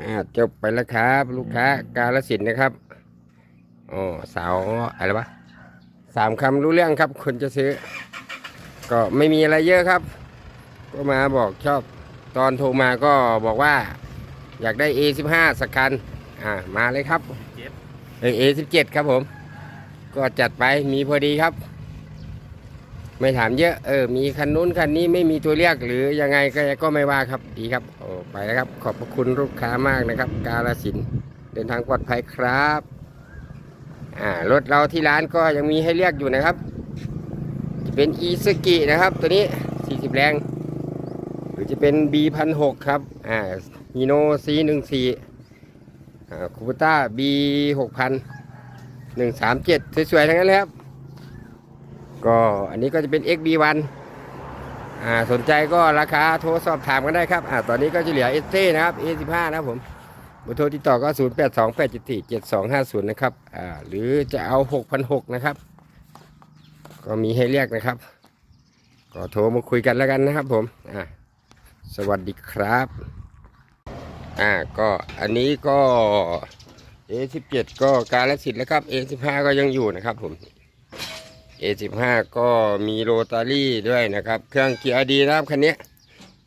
อ่าจบไปแล้วครับ ลูกค้ากาลสินธุ์นะครับอ๋อสาวอะไรวะสามคำรู้เรื่องครับ คนจะซื้อ ก็ไม่มีอะไรเยอะครับ ก็มาบอกชอบตอนโทรมาก็บอกว่า อยากได้ A15 สักคันอ่ามาเลยครับเออ A17 ครับผม ก็จัดไปมีพอดีครับ ไม่ถามเยอะเออมีคันนู้นคันนี้ไม่มีตัวเรียกหรือยังไงก็ก็ไม่ว่าครับดีครับโอ้ไปแล้วครับ ขอบพระคุณลูกค้ามากนะครับ กาลสินเดินทางปลอดภัยครับอ่ารถเราที่ร้านก็ยังมีให้เรียกอยู่นะครับจะเป็นอีซึกินะครับ ตัวนี้ 40 แรง หรือจะเป็น B 1 6 0ครับอ่าฮีโน C 1 4 อ่าคูปต้า B 6 0 0 137 สวยๆ ทั้งนั้นเลยครับ ก็อันนี้ก็จะเป็น XB1 อ่าสนใจก็ราคาโทรสอบถามกันได้ครับอ่าตอนนี้ก็จะเหลือ ST นะครับ A15 นะครับผมบอร์โทรติดต่อก็ 0828747250 นะครับ อ่า หรือจะเอา 6,600 นะครับ ก็มีให้เรียกนะครับ ก็โทรมาคุยกันแล้วกันนะครับผม อ่า สวัสดีครับ อ่า ก็อันนี้ก็ A17 ก็การละสิทธิ์แล้วครับ A15 ก็ยังอยู่นะครับผม A15 ก็มีโรตารี่ด้วยนะครับ เครื่องเกียร์ดีนะครับคันนี้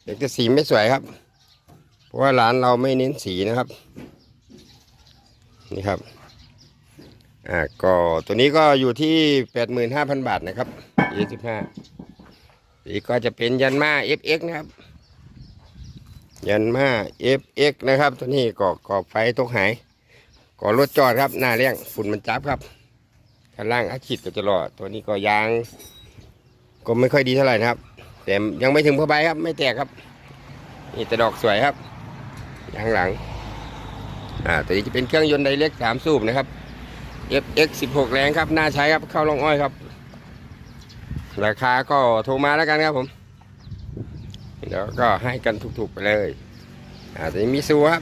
เด็กจะสีไม่สวยครับ เพราะว่าร้านเราไม่เน้นสีนะครับ นี่ครับอ่าก็ตัวนี้ก็อยู่ที่ 85,000 บาทนะครับ A15 สีก็จะเป็นยันมา FX นะครับ ยันมา FX นะครับ ตัวนี้ก็กอบไฟตกหายก่อรถจอดครับหน้าเลี้ยงฝุ่นมันจับครับ ข้างล่างอาชีพก็จะรอดตัวนี้ก็ยาง ก็ไม่ค่อยดีเท่าไหร่นะครับ แต่ยังไม่ถึงผ้าใบครับ ไม่แตกครับ นี่แต่ดอกสวยครับยางหลัง อ่าตัวนี้จะเป็นเครื่องยนต์ไดเรกสามสูบนะครับ FX 16 แรงครับ น่าใช้ครับ เข้าลงอ้อยครับ ราคาก็โทรมาแล้วกันครับผมเดี๋ยวก็ให้กันถูกๆไปเลยอ่าตัวนี้มีซูครับ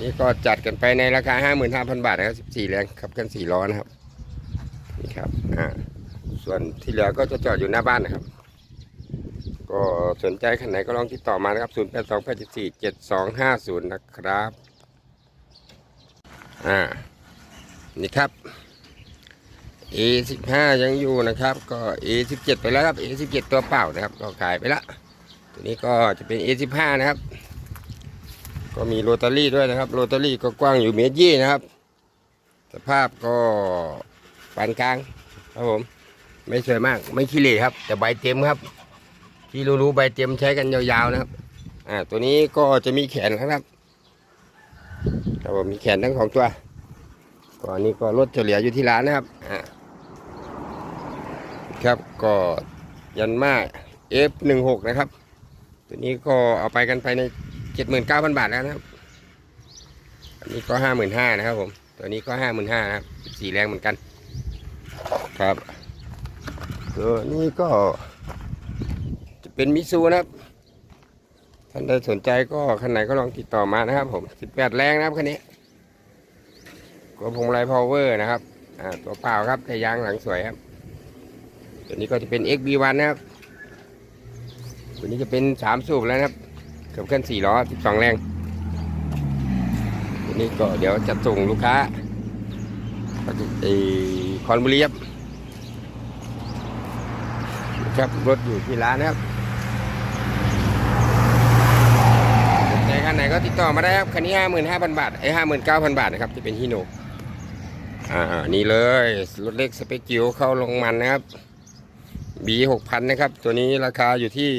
นี่ก็จัดกันไปในราคา 55,000 บาทนะครับ 14 แรงขับกัน4ล้อนะครับ นี่ครับอ่าส่วนที่เหลือก็จะจอดอยู่หน้าบ้านนะครับ ก็สนใจคันไหนก็ลองติดต่อมานะครับ 0 8 2 8 4 7 2 5 0 นะครับ อ่า นี่ครับ A15 ยังอยู่นะครับ ก็ A17 ไปแล้วครับ A17 ตัวเปล่านะครับ ก็ขายไปละตัวนี้ก็จะเป็น A15 นะครับ ก็มีโรตารี่ด้วยนะครับ โรตารี่ก็กว้างอยู่เมตรยี่นะครับ สภาพก็ ปานกลางครับผม ไม่สวยมาก ไม่ขี้เหร่ครับ แต่ใบเต็มครับ ที่รู้ๆใบเต็มใช้กันยาวๆนะครับ อ่า ตัวนี้ก็จะมีแขนนะครับครับผมมีแขนทั้งสองตัวก็อันนี้ก็รถเฉลี่ยอยู่ที่ร้านนะครับอ่าครับก็ยันมา F16 นะครับ ตัวนี้ก็เอาไปกันไปใน79,000บาทแล้วนะครับอันนี้ก็55,000นห้านะครับผม ตัวนี้ก็55,000นะครับสีแรงเหมือนกัน ครับตัวนี้ก็ จะเป็นมิซูนะครับ ท่านใดสนใจก็คันไหนก็ลองติดต่อมานะครับ ผม18แรงนะครับคันนี้ก็พงไลพาวเวอร์นะครับตัวเปล่าครับแต่ยางหลังสวยครับ ตัวนี้ก็จะเป็น XB1 นะครับ ตัวนี้จะเป็น3สูบแล้วนะครับเกือบขึ้น4ล้อ12แรงตัวนี้ก็เดี๋ยวจะส่งลูกค้าไอคอนบุรีครับ ครับรถอยู่ที่ร้านนะครับสนใจคันไหนก็ติดต่อมาได้ครับคันนี้55,000บาทไอ้59,000บาทนะครับจะเป็นฮิโนอ่านี่เลยรถเล็กสเปคจิ๋วเข้าลงมันนะครับ B 6,000นนะครับ ตัวนี้ราคาอยู่ที่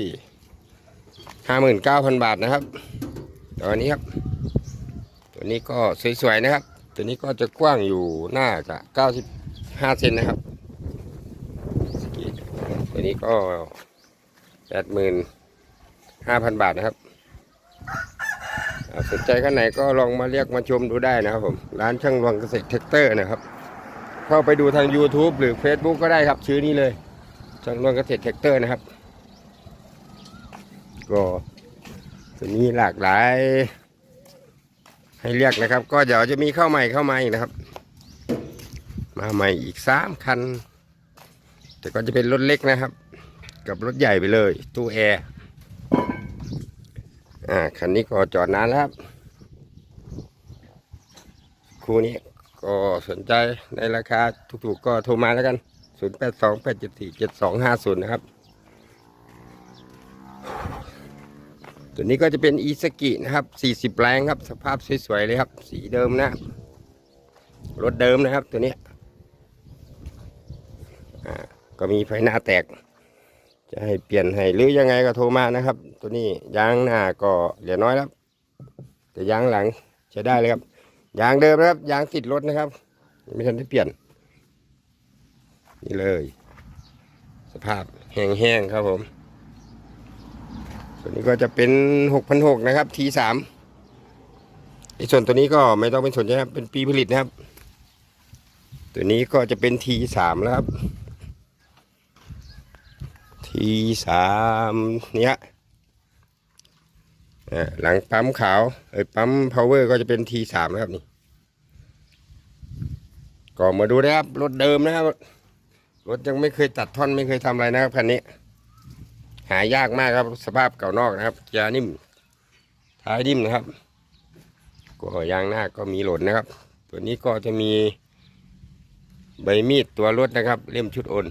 59,000บาทนะครับตัวนี้ครับ ตัวนี้ก็สวยๆนะครับ ตัวนี้ก็จะกว้างอยู่น่าจะ95เซนนะครับ นี้ก็85,000บาทนะครับสนใจข้างไหนก็ลองมาเรียกมาชมดูได้นะครับผมร้านช่างรวงเกษตรแท็กเตอร์นะครับ เข้าไปดูทาง YouTube หรือ Facebook ก็ได้ครับชื่อนี้เลยช่างรวงเกษตรแท็กเตอร์นะครับ ก็จะมีหลากหลาย ให้เรียกนะครับ ก็เดี๋ยวจะมีเข้าใหม่เข้ามาอีกนะครับ มาใหม่อีกสามคัน แต่ก็จะเป็นรถเล็กนะครับ กับรถใหญ่ไปเลย ตู้แอร์อ่าคันนี้ก็จอดนานแล้วครับคู่นี้ก็สนใจในราคาถูกๆก็โทรมาแล้วกัน 0 8 2 8 7 4 7 2 5 0 นะครับ ตัวนี้ก็จะเป็นอีสกินะครับ 40 แรงครับ สภาพสวยๆเลยครับ สีเดิมนะครับรถเดิมนะครับตัวนี้อ่า ก็มีไฟหน้าแตก จะให้เปลี่ยนให้หรือยังไงก็โทรมานะครับ ตัวนี้ยางหน้าก็เหลือน้อยแล้ว แต่ยางหลังใช้ได้เลยครับยางเดิมนะครับยางติดรถนะครับไม่ทันได้เปลี่ยน นี่เลย สภาพแห้งๆครับผม ตัวนี้ก็จะเป็น6,600นหกนะครับ T3 ไอ้ส่วนตัวนี้ก็ไม่ต้องเป็นส่วนใช่ครับเป็นปีผลิตนะครับ ตัวนี้ก็จะเป็น T3 แล้วครับ T3 เนี้ยหลังปั๊มขาวเอ้ยปั๊ม power ก็จะเป็น T3 นะครับนี่ก็มาดูนะครับรถเดิมนะครับรถยังไม่เคยตัดท่อนไม่เคยทำอะไรนะครับคันนี้ หายากมากครับสภาพเก่านอกนะครับยร์นิ่มท้ายนิ่มนะครับก็ยางหน้าก็มีหล่นนะครับ ตัวนี้ก็จะมีใบมีดตัวรถนะครับ เล่มชุดโอน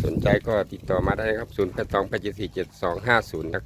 สนใจก็ติดต่อมาได้ครับศูนย์แสองแปดเจ็ดสี่เจ็ดสองห้าศูนย์นะครับ